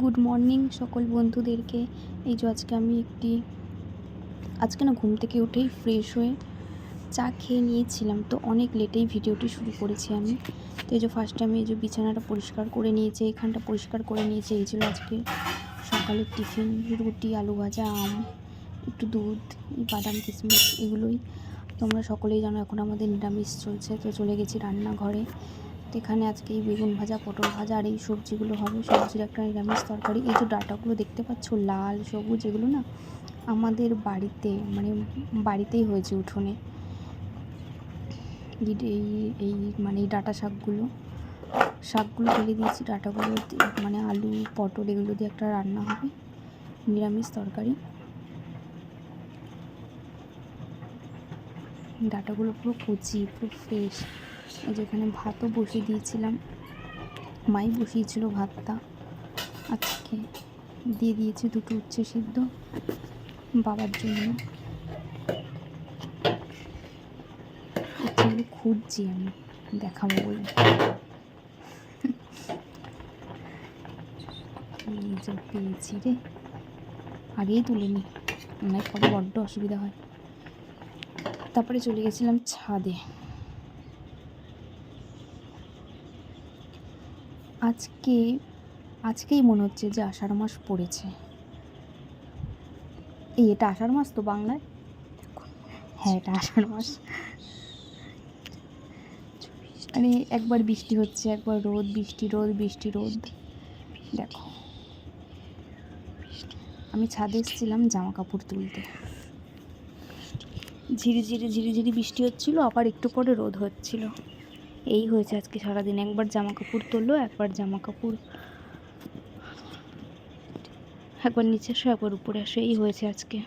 Good morning সকল বন্ধুদেরকে। এই যে আজকে আমি একটি, আজকে না ঘুম থেকে উঠেই ফ্রেশ হয়ে চা খেয়ে নিয়েছিলাম। তো অনেক লেটেই ভিডিওটি শুরু করেছি আমি। তো এই যে ফার্স্টে আমি এই যে বিছানাটা পরিষ্কার করে নিয়েছি, এখানটা পরিষ্কার করে নিয়েছি। এই ছিল আজকে সকালের টিফিন, রুটি, আলু ভাজা, আম, একটু দুধ বাদাম কিশমিশ এগুলোই। তোমরা সকলেই জানো এখন আমাদের নিরামিষ চলছে। তো চলে গেছি রান্নাঘরে। এখানে আজকে এই বেগুন ভাজা, পটল ভাজা আর এই সবজিগুলো হবে। সবজির একটা নিরামিষ তরকারি। এই যে ডাটাগুলো দেখতে পাচ্ছ, লাল, সবুজ, এগুলো না আমাদের বাড়িতে মানে বাড়িতেই হয়েছে উঠোনে। এই এই মানে এই ডাটা শাকগুলো শাকগুলো ফেলে দিয়েছি। ডাটাগুলো মানে আলু, পটল এগুলো দিয়ে একটা রান্না হবে। নিরামিষ তরকারি। ডাটাগুলো পুরো কচি, পুরো ফ্রেশ যেখানে ভাতও বসিয়ে দিয়েছিলাম। মাই বসিয়েছিল ভাতটা। আজকে দিয়ে দিয়েছি দুটো উচ্ছে সিদ্ধ বাবার জন্য। উচ্ছেগুলো খুঁজছি আমি, দেখাবো বলে। পেয়েছি রে। আগেই তুলিনি পরে বড্ড অসুবিধা হয়। তারপরে চলে গেছিলাম ছাদে। আজকে, আজকেই মনে হচ্ছে যে আষাঢ় মাস পড়েছে। এই এটা আষাঢ় মাস তো বাংলায়? হ্যাঁ এটা আষাঢ় মাস। মানে একবার বৃষ্টি হচ্ছে, একবার রোদ, বৃষ্টি রোদ বৃষ্টি, রোদ। দেখো। আমি ছাদে এসেছিলাম জামা কাপড় তুলতে। ঝিরি ঝিরি ঝিরি ঝিরি বৃষ্টি হচ্ছিল, আবার একটু পরে রোদ হচ্ছিল। এই হয়েছে আজকে সারাদিন। একবার জামা কাপড় তুললো একবার জামা কাপড় একবার নিচে আসো একবার উপরে আসো এই হয়েছে আজকে।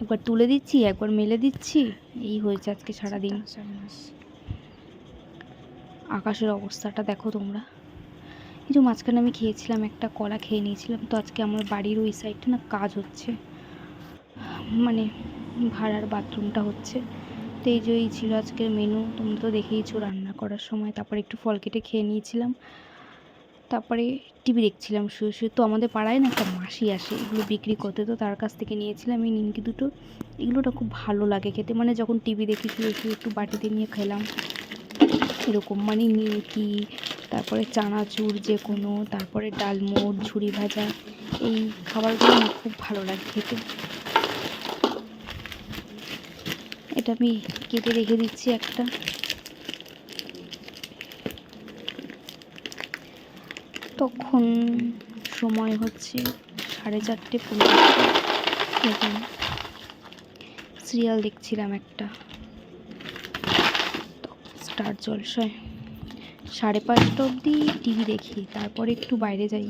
একবার তুলে দিচ্ছি, একবার মেলে দিচ্ছি, এই হয়েছে আজকে সারাদিন। আকাশের অবস্থাটা দেখো তোমরা। এই যে মাঝখানে আমি খেয়েছিলাম, একটা কলা খেয়ে নিয়েছিলাম। তো আজকে আমার বাড়ির ওই সাইডটা না কাজ হচ্ছে। মানে ভাড়ার বাথরুমটা হচ্ছে। তো এই যে এই ছিল আজকের মেনু তোমরা তো দেখেইছো রান্না করার সময়। তারপরে একটু ফল কেটে খেয়ে নিয়েছিলাম। তারপরে টিভি দেখছিলাম শুয়ে শুয়ে। তো আমাদের পাড়ায় না একটা মাসি আসে, এগুলো বিক্রি করতে। তো তার কাছ থেকে নিয়েছিলাম এই নিমকি দুটো। এগুলোটা খুব ভালো লাগে খেতে। মানে যখন টিভি দেখি, শুয়ে শুয়ে একটু বাটিতে নিয়ে খেলাম। এরকম মানে নিমকি, তারপরে চানাচুর যে কোনো, তারপরে ডালমোট ঝুরি ভাজা, এই খাবারগুলো খুব ভালো লাগে খেতে। এটা আমি কেটে রেখে দিচ্ছি একটা। তখন সময় হচ্ছে সাড়ে চারটে পনেরো। সিরিয়াল দেখছিলাম একটা। স্টার জলসায়। সাড়ে পাঁচটা অবধি টিভি দেখি, তারপরে একটু বাইরে যাই।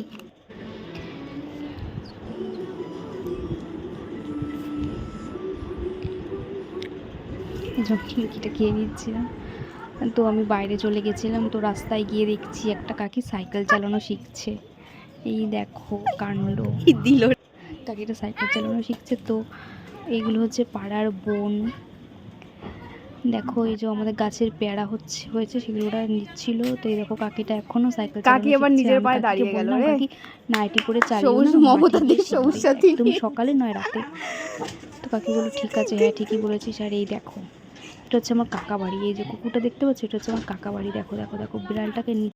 যখন নিমকিটা খেয়ে নিচ্ছিলাম। তো আমি বাইরে চলে গেছিলাম তো রাস্তায় গিয়ে দেখছি একটা কাকি সাইকেল চালানো শিখছে। এই দেখো কাণ্ড। দিল? কাকিটা সাইকেল চালানো শিখছে তো এইগুলো হচ্ছে পাড়ার বোন। দেখো এই যে আমাদের গাছের পেয়ারা হচ্ছে হয়েছে সেগুলো ওরা নিচ্ছিল। তো এই দেখো কাকিটা এখনও সাইকেল কাকি আবার নিজের পায়ে দাঁড়িয়ে গেল রে। কাকি নাইটি করে সবুজ মমতা সবুজ সাথী। তুমি সকালে নয় রাতে। তো কাকি বলো ঠিক আছে হ্যাঁ ঠিকই বলেছিস। আর এই দেখো এটা হচ্ছে আমার কাকা বাড়ি। এই যে কুকুরটা দেখতে পাচ্ছ? এটা হচ্ছে আমার কাকা বাড়ি। দেখো দেখো দেখো, বিড়ালটাকে নি-